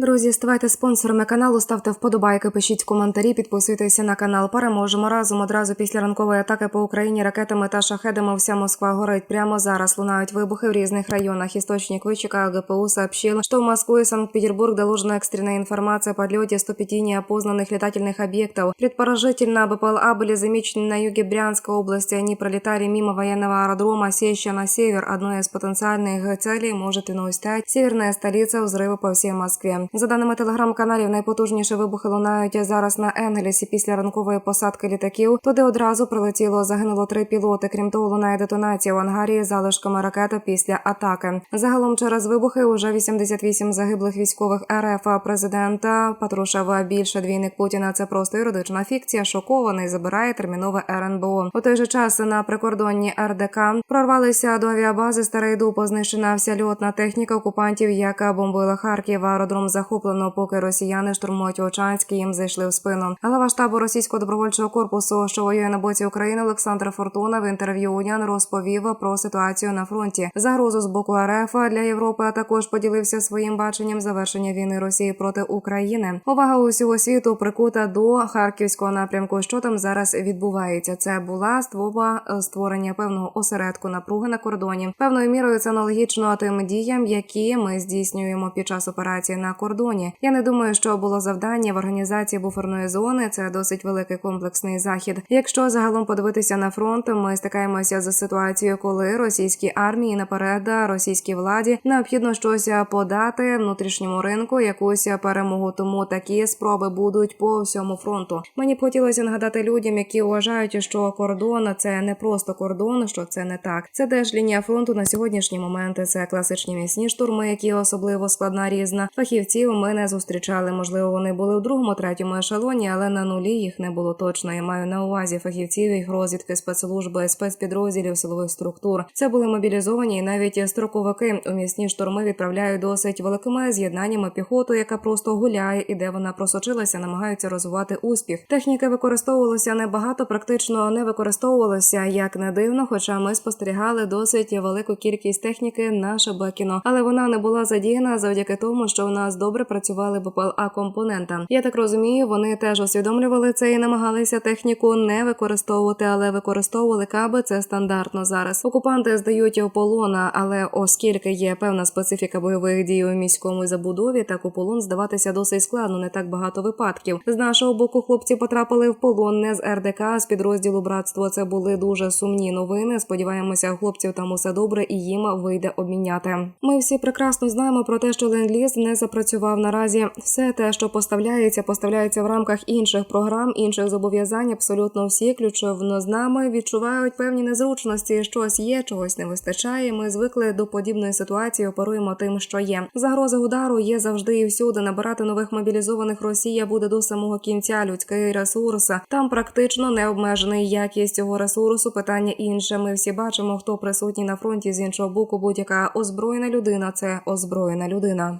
Друзі, ставайте спонсорами каналу, ставте вподобайки, пишіть коментарі, підписуйтеся на канал. Переможемо разом одразу після ранкової атаки по Україні ракетами та шахедами. Вся Москва горить. Прямо зараз лунають вибухи в різних районах. Источник ВЧК ГПУ сообщил, что в Москву и Санкт-Петербург доложена экстренная информация о подлете 105 неопознанных летательных объектов. Предположительно, БПЛА были замечены на юге Брянской области. Они пролетали мимо военного аэродрома Сеща на север. Одной из потенциальных целей может иной стать северная столица взрывы по всій Москві. За даними телеграм-каналів, найпотужніші вибухи лунають зараз на Енгельсі після ранкової посадки літаків. Туди одразу прилетіло, загинуло три пілоти. Крім того, лунає детонація в ангарі з залишками ракети після атаки. Загалом через вибухи уже 88 загиблих військових РФ. Президента Патрушева більше двійник Путіна. Це просто юридична фікція. Шокований забирає термінове РНБО. У той же час на прикордонні РДК прорвалися до авіабази Старий Дуб. Знищена вся льотна техніка окупантів, яка бомбила Харків. Аеродром захоплено, поки росіяни штурмують Очанськ, їм зайшли в спину. Глава штабу російського добровольчого корпусу, що воює на боці України, Олександр Фортуна в інтерв'ю УНЯН розповів про ситуацію на фронті, загрозу з боку РФ для Європи. А також поділився своїм баченням завершення війни Росії проти України. Увага усього світу прикута до харківського напрямку. Що там зараз відбувається? Це була спроба е, створення певного осередку напруги на кордоні. Певною мірою це аналогічно тим діям, які ми здійснюємо під час операції на кордоні. Я не думаю, що було завдання в організації буферної зони. Це досить великий комплексний захід. Якщо загалом подивитися на фронт, ми стикаємося з ситуацією, коли російській армії наперед російській владі необхідно щось подати внутрішньому ринку, якусь перемогу. Тому такі спроби будуть по всьому фронту. Мені б хотілося нагадати людям, які вважають, що кордон це не просто кордон, що це не так. Це теж лінія фронту на сьогоднішні моменти. Це класичні м'ясні штурми, які особливо складна різна. Фахівців ми не зустрічали. Можливо, вони були у другому, третьому ешелоні, але на нулі їх не було точно. Я маю на увазі фахівців їх розвідки, спецслужби, спецпідрозділів силових структур. Це були мобілізовані і навіть строковики. У м'ясні штурми відправляють досить великими з'єднаннями піхоту, яка просто гуляє, і де вона просочилася, намагаються розвивати успіх. Техніки використовувалося небагато, практично не використовувалося як не дивно. Хоча ми спостерігали досить велику кількість техніки на Шебекіно, але вона не була задіяна завдяки тому, що у нас добре працювали БПЛА компонента. Я так розумію, вони теж усвідомлювали це і намагалися техніку не використовувати, але використовували каби. Це стандартно зараз. Окупанти здають у полон, але оскільки є певна специфіка бойових дій у міському забудові, так у полон здаватися досить складно. Не так багато випадків. З нашого боку хлопці потрапили в полон не з РДК, а з підрозділу братство. Це були дуже сумні новини. Сподіваємося, хлопців там усе добре і їм вийде обміняти. Ми всі прекрасно знаємо про те, що ленд-ліз не запрацював наразі. Все те, що поставляється, поставляється в рамках інших програм, інших зобов'язань. Абсолютно всі ключовно з нами відчувають певні незручності. Щось є, чогось не вистачає. Ми звикли до подібної ситуації, оперуємо тим, що є. Загрози удару є завжди і всюди. Набирати нових мобілізованих Росія буде до самого кінця. Людський ресурс там практично не обмежений. Якість цього ресурсу питання інше. Ми всі бачимо, хто присутній на фронті з іншого боку. Будь-яка озброєна людина це озброєна людина.